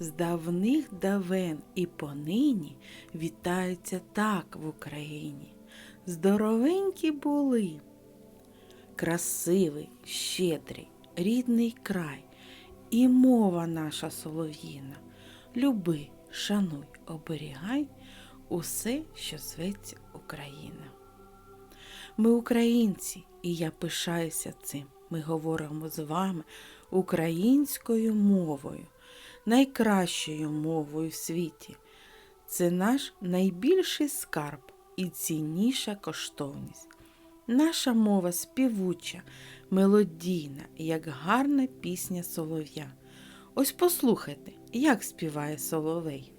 з давних давен і понині вітаються так в Україні. Здоровенькі були, красивий, щедрий, рідний край, і мова наша солов'їна. Люби, шануй, оберігай усе, що зветься Україна. Ми українці, і я пишаюся цим. Ми говоримо з вами українською мовою, найкращою мовою в світі. Це наш найбільший скарб і цінніша коштовність. Наша мова співуча, мелодійна, як гарна пісня солов'я. Ось послухайте, як співає соловей.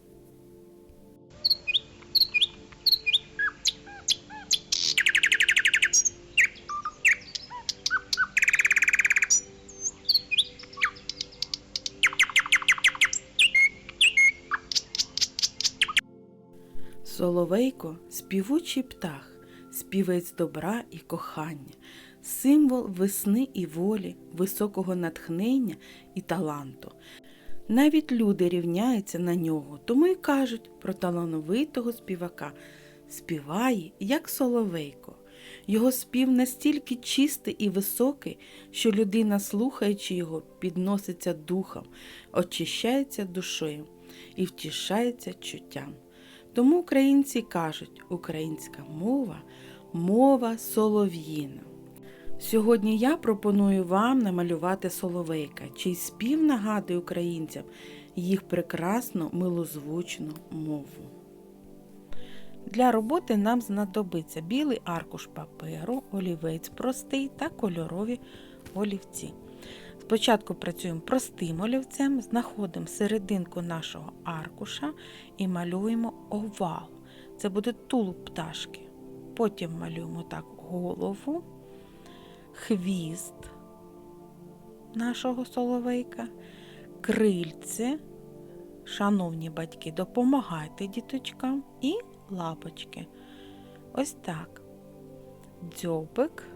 Соловейко співучий птах, співець добра і кохання, символ весни і волі, високого натхнення і таланту. Навіть люди рівняються на нього, тому й кажуть про талановитого співака. Співає, як соловейко. Його спів настільки чистий і високий, що людина, слухаючи його, підноситься духом, очищається душею і втішається чуттям. Тому українці кажуть, українська мова мова солов'їна. Сьогодні я пропоную вам намалювати соловейка, чий спів нагадує українцям їх прекрасну милозвучну мову. Для роботи нам знадобиться білий аркуш паперу, олівець простий та кольорові олівці. Спочатку працюємо простим олівцем, знаходимо серединку нашого аркуша і малюємо овал. Це буде тулуб пташки. Потім малюємо так голову, хвіст нашого соловейка, крильце. Шановні батьки, допомагайте діточкам і лапочки. Ось так. Дзьобик.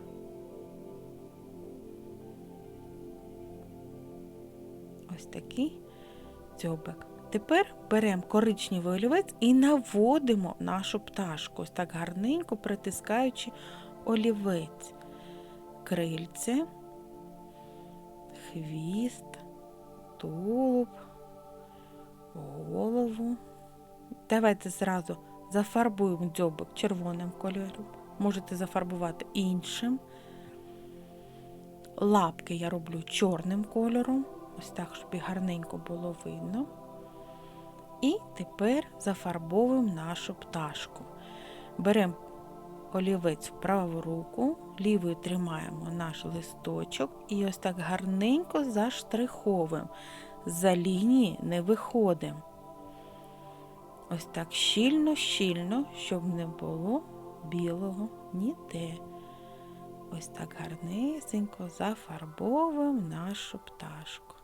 Ось такий дзьобик. Тепер беремо коричневий олівець і наводимо нашу пташку, ось так гарненько притискаючи олівець, крильце, хвіст, тулуб, голову. Давайте зразу зафарбуємо дзьобик червоним кольором. Можете зафарбувати іншим. Лапки я роблю чорним кольором. Ось так, щоб і гарненько було видно. І тепер зафарбовуємо нашу пташку. Беремо олівець в праву руку, лівою тримаємо наш листочок і ось так гарненько заштриховуємо. За лінії не виходимо. Ось так щільно-щільно, щоб не було білого ніде. Ось так гарнесенько зафарбовуємо нашу пташку.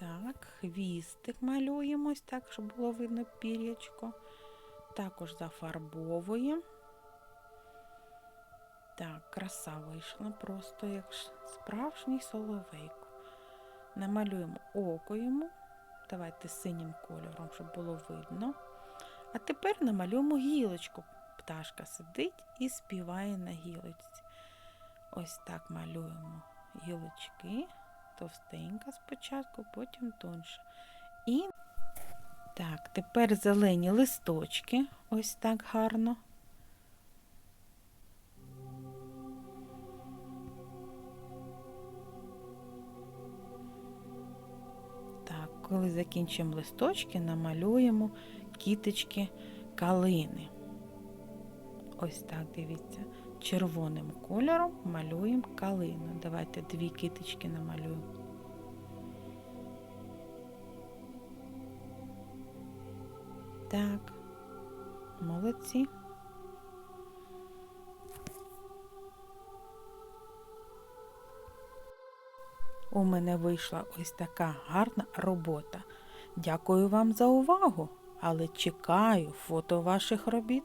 Так, хвістик малюємо так, щоб було видно пір'ячко. Також зафарбовуємо. Так, краса вийшла просто як справжній соловейко. Намалюємо око йому. Давайте синім кольором, щоб було видно. А тепер намалюємо гілочку. Пташка сидить і співає на гілочці. Ось так малюємо гілочки товстенька спочатку, потім тонша. І так, тепер зелені листочки, ось так гарно. Так, коли закінчимо листочки, намалюємо кіточки калини. Ось так, дивіться, червоним кольором малюємо калину. Давайте дві киточки намалюємо. Так, молодці. У мене вийшла ось така гарна робота. Дякую вам за увагу, але чекаю фото ваших робіт.